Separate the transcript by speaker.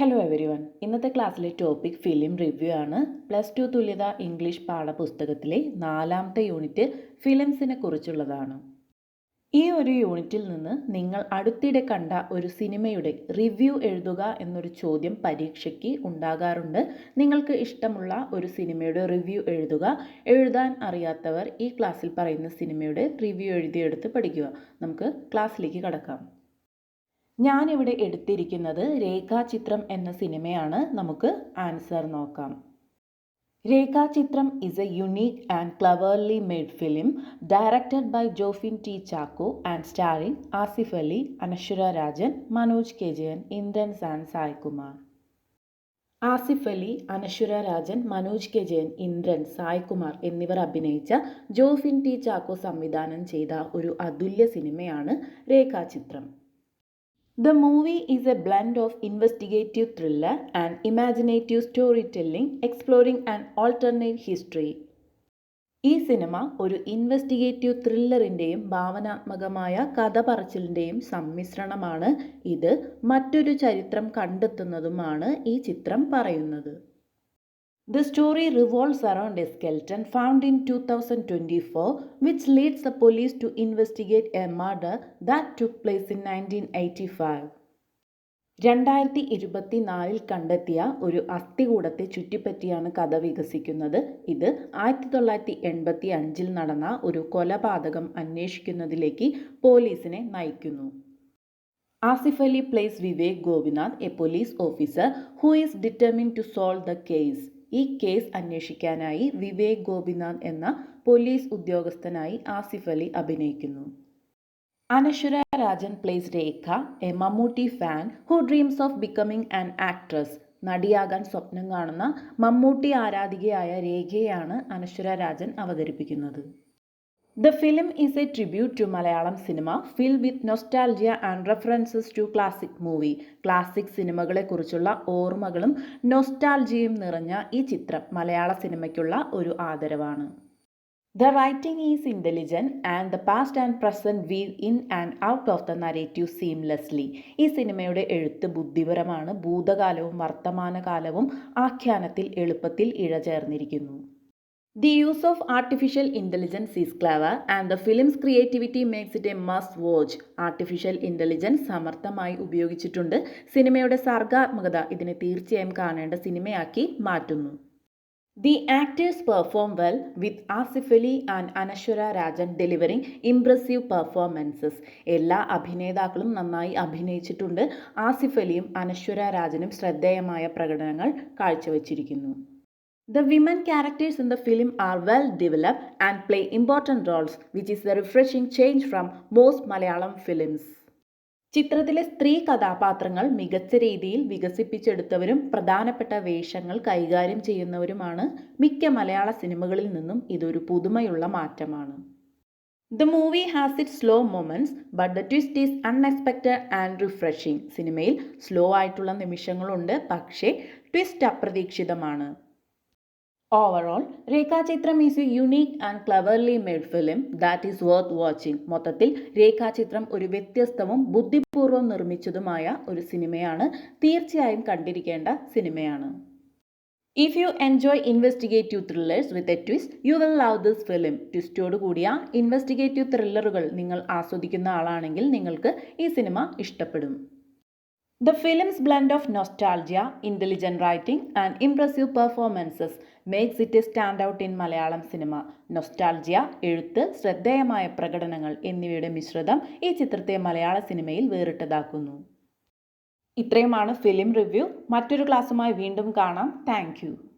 Speaker 1: Hello every one ഇന്നത്തെ ക്ലാസ്സിലെ topic film review ആണ്. പ്ലസ് ടു തുല്യത ഇംഗ്ലീഷ് പാഠപുസ്തകത്തിലെ നാലാമത്തെ യൂണിറ്റ് ഫിലിംസിനെ കുറിച്ചുള്ളതാണ്. ഈ ഒരു യൂണിറ്റിൽ നിന്ന് നിങ്ങൾ അടുത്തിടെ കണ്ട ഒരു സിനിമയുടെ റിവ്യൂ എഴുതുക എന്നൊരു ചോദ്യം പരീക്ഷയ്ക്ക് ഉണ്ടാകാറുണ്ട്. നിങ്ങൾക്ക് ഇഷ്ടമുള്ള ഒരു സിനിമയുടെ റിവ്യൂ എഴുതുക. എഴുതാൻ അറിയാത്തവർ ഈ ക്ലാസ്സിൽ പറയുന്ന സിനിമയുടെ റിവ്യൂ എഴുതിയെടുത്ത് പഠിക്കുക. നമുക്ക് ക്ലാസ്സിലേക്ക് കടക്കാം. ഞാനിവിടെ എടുത്തിരിക്കുന്നത് രേഖാചിത്രം എന്ന സിനിമയാണ്. നമുക്ക് ആൻസർ നോക്കാം. Rekhachithram is a unique and cleverly made film directed by Jofin T Chacko and starring Asif Ali Anaswara Rajan Manoj K Jayan Indrans and Saikumar Asif Ali Anaswara Rajan Manoj K Jayan Indran Saikumar എന്നിവർ അഭിനയിച്ച Jofin T Chacko സംവിധാനം ചെയ്ത ഒരു അതുല്യ സിനിമയാണ് രേഖാചിത്രം. The movie is a blend of investigative thriller and imaginative storytelling exploring an alternate history. ഈ cinema ഒരു investigative ത്രില്ലറിന്റെയും ഭാവനാത്മകമായ കഥ പറച്ചിലിന്റെയും സമ്മിശ്രണമാണ് ഇത് മറ്റൊരു ചരിത്രം കണ്ടെത്തുന്നതുമാണ് ഈ ചിത്രം പറയുന്നത് The story revolves around a skeleton found in 2024, which leads the police to investigate a murder that took place in 1985. രണ്ടായിരത്തി ഇരുപത്തിനാലിൽ കണ്ടെത്തിയ ഒരു അസ്ഥികൂടത്തെ ചുറ്റിപ്പറ്റിയാണ് കഥ വികസിക്കുന്നത്. ഇത് ആയിരത്തി തൊള്ളായിരത്തി എൺപത്തി അഞ്ചിൽ നടന്ന ഒരു കൊലപാതകം അന്വേഷിക്കുന്നതിലേക്ക് പോലീസിനെ നയിക്കുന്നു. Asif Ali plays Vivek Gopinath a police officer who is determined to solve the case. ഈ കേസ് അന്വേഷിക്കാനായി വിവേക് ഗോപിനാഥ് എന്ന പോലീസ് ഉദ്യോഗസ്ഥനായി ആസിഫ് അലി അഭിനയിക്കുന്നു. Anaswara Rajan plays Rekha a Mammootty fan who dreams of becoming an actress നടിയാകാൻ സ്വപ്നം കാണുന്ന മമ്മൂട്ടി ആരാധികയായ രേഖയാണ് അനശ്വര രാജൻ അവതരിപ്പിക്കുന്നത്. The film is a tribute to Malayalam cinema fill with nostalgia and references to classic movie classic സിനിമകളെക്കുറിച്ചുള്ള ഓർമ്മകളും നൊസ്റ്റാൽജിയും നിറഞ്ഞ ഈ ചിത്രം മലയാള സിനിമയ്ക്കുള്ള ഒരു ആദരവാണ്. The writing is intelligent and the past and present weave in and out of the narrative seamlessly ഈ സിനിമയുടെ എഴുത്ത് ബുദ്ധിപരമാണ് ഭൂതകാലവും വർത്തമാനകാലവും ആഖ്യാനത്തിൽ എളുപ്പത്തിൽ ഇഴചേർന്നിരിക്കുന്നു. The use of artificial intelligence is clever and the film's creativity makes it a must watch artificial intelligence സമർത്ഥമായി ഉപയോഗിച്ചിട്ടുണ്ട്. സിനിമയുടെ സർഗാത്മകത ഇതിനെ തീർച്ചയായും കാണേണ്ട സിനിമയാക്കി മാറ്റുന്നു. The actors perform well with Asif Ali and Anaswara Rajan delivering impressive performances എല്ലാ അഭിനേതാക്കളും നന്നായി അഭിനയിച്ചിട്ടുണ്ട്. ആസിഫ് അലിയും അനശ്വര രാജനും ശ്രദ്ധേയമായ പ്രകടനങ്ങൾ കാഴ്ചവെച്ചിരിക്കുന്നു. The women characters in the film are well developed and play important roles, which is a refreshing change from most Malayalam films. ചിത്രത്തിലെ സ്ത്രീ കഥാപാത്രങ്ങൾ മികച്ച രീതിയിൽ വികസിപ്പിച്ചെടുത്തവരും പ്രധാനപ്പെട്ട വേഷങ്ങൾ കൈകാര്യം ചെയ്യുന്നവരുമാണ് മിക്ക മലയാള സിനിമകളിൽ നിന്നും ഇതൊരു പുതുമയുള്ള മാറ്റമാണ്. The movie has it slow moments but the twist is unexpected and refreshing സിനിമയിൽ സ്ലോ ആയിട്ടുള്ള നിമിഷങ്ങളുണ്ട് പക്ഷേ twist അപ്രതീക്ഷിതമാണ്. Overall Rekhachithram is a unique and cleverly made film that is worth watching മൊത്തത്തിൽ രേഖാചിത്രം ഒരു വ്യത്യസ്തവും ബുദ്ധിപൂർവം നിർമ്മിച്ചതുമായ ഒരു സിനിമയാണ്. തീർച്ചയായും കണ്ടിരിക്കേണ്ട സിനിമയാണ്. If you enjoy investigative thrillers with a twist you will love this film ട്വിസ്റ്റോട് കൂടിയ ഇൻവെസ്റ്റിഗേറ്റീവ് ത്രില്ലറുകൾ നിങ്ങൾ ആസ്വദിക്കുന്ന ആളാണെങ്കിൽ നിങ്ങൾക്ക് ഈ സിനിമ ഇഷ്ടപ്പെടും. The film's blend of nostalgia, intelligent writing, and impressive performances makes it a standout in Malayalam cinema nostalgia എഴുത്ത് ശ്രദ്ധേയമായ പ്രകടനങ്ങൾ എന്നിവയുടെ മിശ്രിതം ഈ ചിത്രത്തെ മലയാള സിനിമയിൽ വേറിട്ടതാക്കുന്നു. ഇത്രയുമാണ് ഫിലിം റിവ്യൂ മറ്റൊരു ക്ലാസ്സുമായി വീണ്ടും കാണാം. താങ്ക്